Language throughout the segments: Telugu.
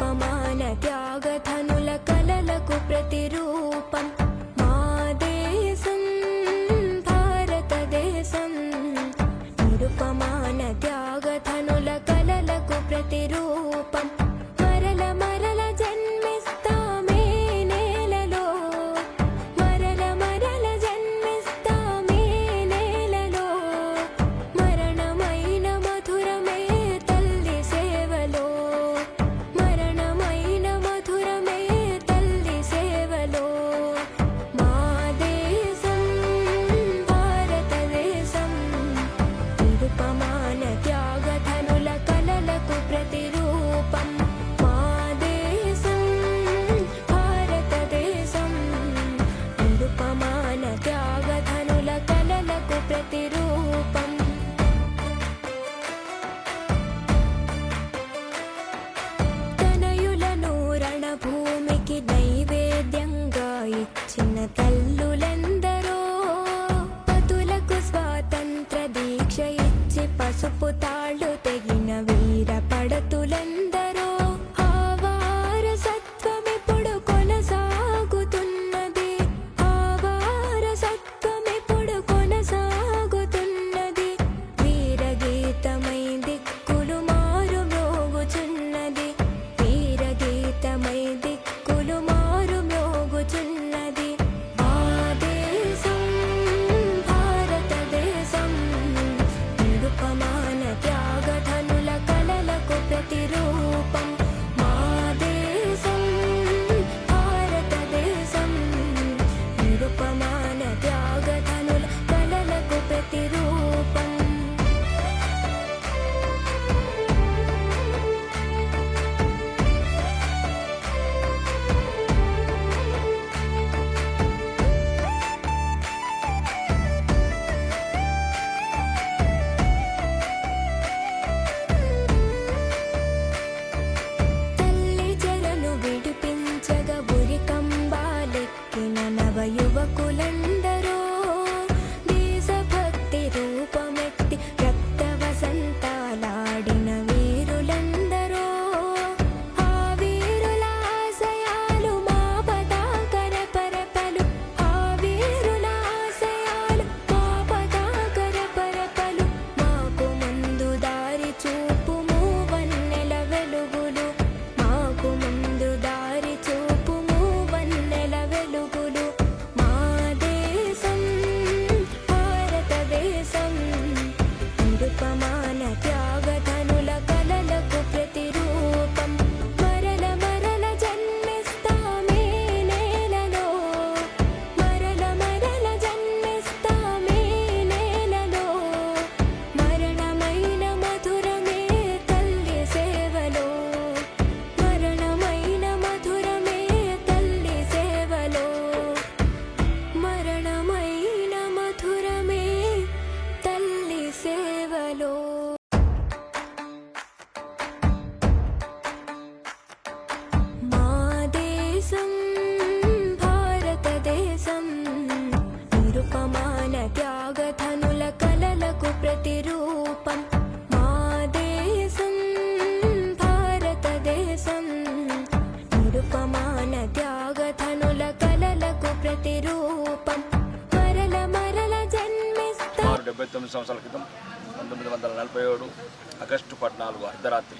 कमाल त्यागधन సేవలో మా దేశం భారతదేశం నిరుపమాన త్యాగధనుల కలలకు ప్రతిరూపం. మా దేశం భారతదేశం నిరుపమాన త్యాగధనుల కలలకు ప్రతిరూపం. మరల మరల జన్మిస్తా. డెబ్బై తొమ్మిది సంవత్సరాల క్రితం పంతొమ్మిది వందల నలభై ఏడు ఆగస్టు పద్నాలుగు అర్ధరాత్రి.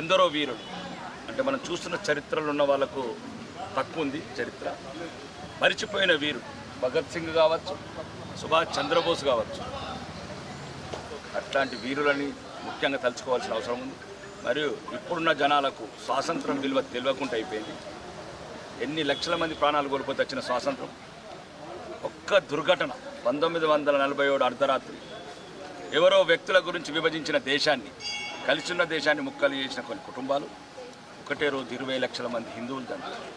ఎందరో వీరులు అంటే మనం చూస్తున్న చరిత్రలు ఉన్న వాళ్ళకు తక్కువ ఉంది చరిత్ర. మరిచిపోయిన వీరుడు భగత్ సింగ్ కావచ్చు సుభాష్ చంద్రబోస్ కావచ్చు. అట్లాంటి వీరులని ముఖ్యంగా తలుచుకోవాల్సిన అవసరం ఉంది. మరియు ఇప్పుడున్న జనాలకు స్వాతంత్రం విలువ తెలియకుండా అయిపోయింది. ఎన్ని లక్షల మంది ప్రాణాలు కోల్పోతే వచ్చిన స్వాతంత్రం? ఒక్క దుర్ఘటన. పంతొమ్మిది వందల నలభై ఏడు అర్ధరాత్రి ఎవరో వ్యక్తుల గురించి విభజించిన దేశాన్ని కలిసిన్న దేశాన్ని ముక్కలు చేసిన కొన్ని కుటుంబాలు ఒకటే రోజు ఇరవై లక్షల మంది హిందువులు చనిపోయారు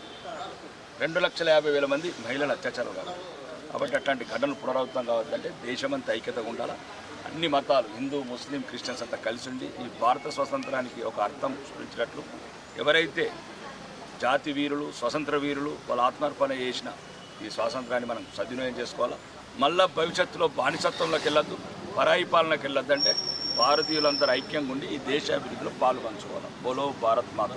రెండు లక్షల యాభై వేల మంది మహిళల అత్యాచారం కావాలి. కాబట్టి అట్లాంటి ఘటనలు పునరావృతం కావద్దంటే దేశమంతా ఐక్యతగా ఉండాలి? అన్ని మతాలు హిందూ ముస్లిం క్రిస్టియన్స్ అంతా కలిసి ఉండి ఈ భారత స్వాతంత్రానికి ఒక అర్థం సృష్టించినట్లు ఎవరైతే జాతి వీరులు స్వతంత్ర వీరులు వాళ్ళ ఆత్మార్పణ చేసిన ఈ స్వాతంత్రాన్ని మనం సద్వినియోగం చేసుకోవాలా? మళ్ళా భవిష్యత్తులో బానిసత్వంలోకి వెళ్ళొద్దు పరాయి పాలనకి వెళ్ళొద్దు అంటే భారతీయులందరూ ఐక్యంగా ఉండి ఈ దేశ అభివృద్ధిలో పాలు పంచుకోవాలి? బోలో భారత్ మాత